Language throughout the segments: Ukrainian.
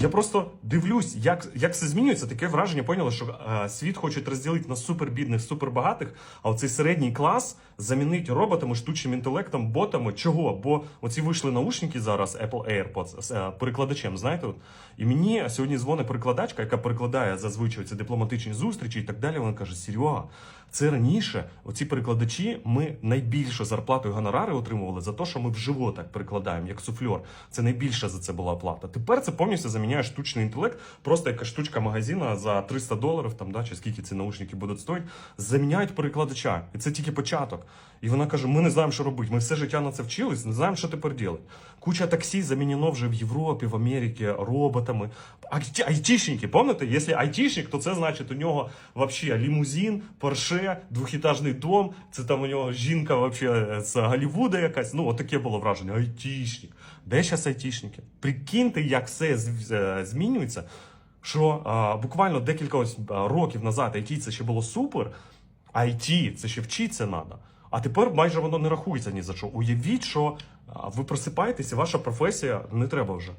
Я просто дивлюсь, як, як все змінюється. Таке враження поняли, що е, світ хочуть розділити на супербідних, супербагатих, а оцей середній клас замінить роботами, штучним інтелектом, ботами. Чого? Бо оці вийшли наушники зараз, Apple AirPods, з е, перекладачем, знаєте, от. і мені сьогодні дзвонить перекладачка, яка перекладає зазвичай ці дипломатичні зустрічі і так далі. Вона каже: Серега, це раніше оці перекладачі ми найбільшу зарплату і гонорари отримували за те, що ми вживо так перекладаємо, як суфльор. Це найбільша за це була оплата. Тепер це повністю заміняє штучний інтелект, просто яка штучка магазина за 300 доларів, там да чи скільки ці наушники будуть стоїти, заміняють перекладача, і це тільки початок. І вона каже: ми не знаємо, що робити. Ми все життя на це вчились, не знаємо, що тепер робити. Куча таксі замінено вже в Європі, в Америці роботами. Айті- Айтішники, пам'ятаєте? Якщо айтішник, то це значить у нього вообще лімузин, Порше, двохітажний дом. Це там у нього жінка вообще з Голлівуда якась. Ну, отаке було враження. Айтішник. Де зараз айтішники? Прикиньте, як все змінюється. Що а, буквально декілька ось, років назад IT це ще було супер, IT це ще вчитися треба. А тепер майже воно не рахується ні за що. Уявіть, що ви просипаєтеся, ваша професія не треба вже.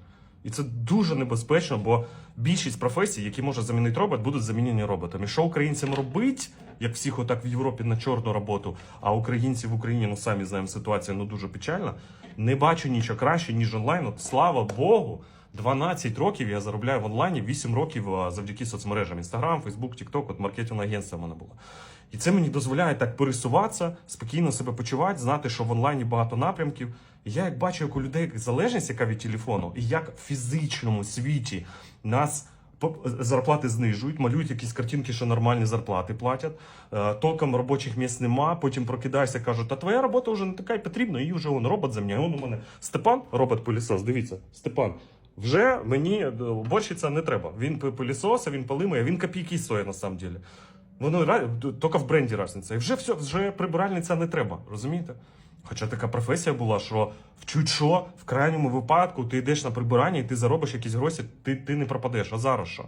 І це дуже небезпечно, бо більшість професій, які може замінити робот, будуть замінені роботами. Що українцям робить, як всіх отак в Європі на чорну роботу, а українці в Україні, ну самі знаємо, ситуація ну дуже печальна. Не бачу нічого краще, ніж онлайн. От, слава Богу, 12 років я заробляю в онлайні, 8 років завдяки соцмережам: Інстаграм, Фейсбук, Тікток, от маркетинг агентство в мене було. І це мені дозволяє так пересуватися, спокійно себе почувати, знати, що в онлайні багато напрямків. І я як бачу, як у людей залежність, яка від телефону, і як в фізичному світі нас по- зарплати знижують, малюють якісь картинки, що нормальні зарплати платять. Е, Толком робочих місць нема. Потім прокидаєшся, кажуть, та твоя робота вже не така й потрібна, її вже он робот заміняє. Он у мене Степан, робот пилісос Дивіться, Степан. Вже мені е, борщиця не треба. Він пи- пилісоса, він полимає, він копійки стоїть на самом деле. Воно тільки в бренді різниця. І вже все, вже прибиральниця не треба, розумієте? Хоча така професія була, що в чуть що, в крайньому випадку ти йдеш на прибирання і ти заробиш якісь гроші, ти, ти не пропадеш. А зараз що?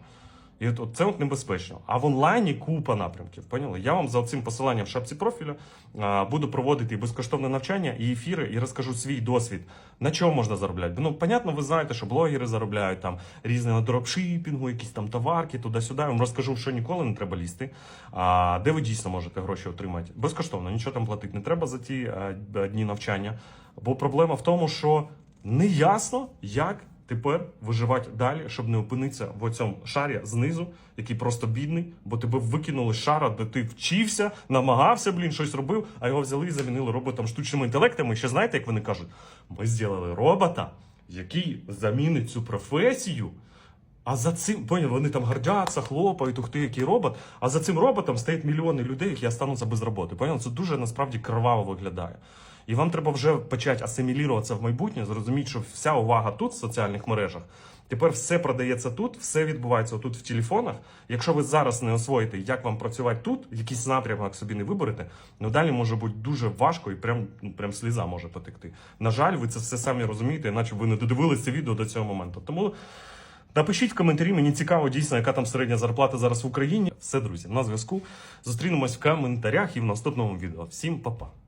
І от, от це от небезпечно. А в онлайні купа напрямків. Поняли? Я вам за цим посиланням в шапці профілю а, буду проводити і безкоштовне навчання, і ефіри, і розкажу свій досвід, на чому можна заробляти. Ну, понятно, ви знаєте, що блогери заробляють там різне на дропшипінгу, якісь там товарки, туди-сюди. Я вам розкажу, що ніколи не треба лізти. А, де ви дійсно можете гроші отримати. Безкоштовно, нічого там платити не треба за ті а, дні навчання. Бо проблема в тому, що не ясно, як тепер виживати далі, щоб не опинитися в цьому шарі знизу, який просто бідний, бо тебе викинули з шара, де ти вчився, намагався, блін, щось робив, а його взяли і замінили роботом штучним інтелектом. І ще знаєте, як вони кажуть, ми зробили робота, який замінить цю професію. А за цим, поняв, вони там гордяться, хлопають, ух ти, який робот. А за цим роботом стоять мільйони людей, які остануться без роботи. Поняв? Це дуже насправді криваво виглядає. І вам треба вже почати асиміліруватися в майбутнє, зрозуміти, що вся увага тут в соціальних мережах. Тепер все продається тут, все відбувається тут в телефонах. Якщо ви зараз не освоїте, як вам працювати тут, якийсь напрямок собі не виберете, ну далі може бути дуже важко і прям, ну, прям сліза може потекти. На жаль, ви це все самі розумієте, іначе ви не додивились це відео до цього моменту. Тому Напишіть в коментарі, мені цікаво дійсно, яка там середня зарплата зараз в Україні. Все, друзі, на зв'язку. Зустрінемось в коментарях і в наступному відео. Всім па-па.